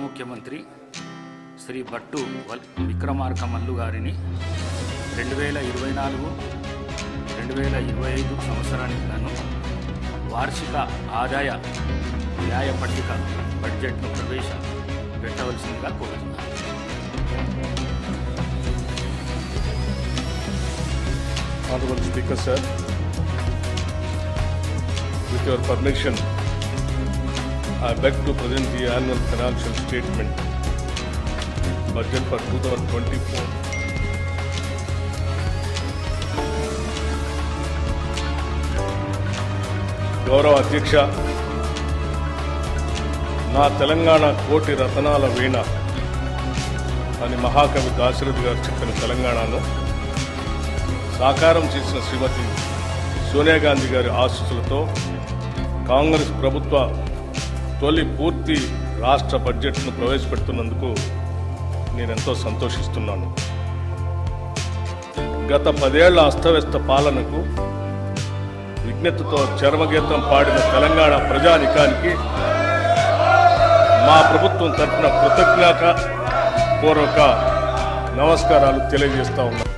ముఖ్యమంత్రి శ్రీ భట్టు వల్- విక్రమార్క మల్లు గారిని రెండు వేల ఇరవై నాలుగు రెండు వేల ఇరవై ఐదు సంవత్సరానికి గాను వార్షిక ఆదాయ న్యాయ పట్టిక బడ్జెట్ను ప్రవేశ పెట్టవలసిందిగా కోరుతున్నాను. Honorable Speaker, sir, with your permission, I beg to present the annual financial statement, budget for 2024. గౌరవ అధ్యక్ష నా తెలంగాణ కోటి రతనాల వీణ అని మహాకవి దాశరథి గారు చెప్పిన తెలంగాణను సాకారం చేసిన శ్రీమతి సోనియా గాంధీ గారి ఆశీస్సులతో కాంగ్రెస్ ప్రభుత్వ తొలి పూర్తి రాష్ట్ర బడ్జెట్ను ప్రవేశపెడుతున్నందుకు నేనెంతో సంతోషిస్తున్నాను. గత పదేళ్ళ అస్తవ్యస్త పాలనకు విజ్ఞతతో చర్మగీతం పాడిన తెలంగాణ ప్రజానికానికి మా ప్రభుత్వం తరఫున కృతజ్ఞత పూర్వక నమస్కారాలు తెలియజేస్తా ఉన్నాను.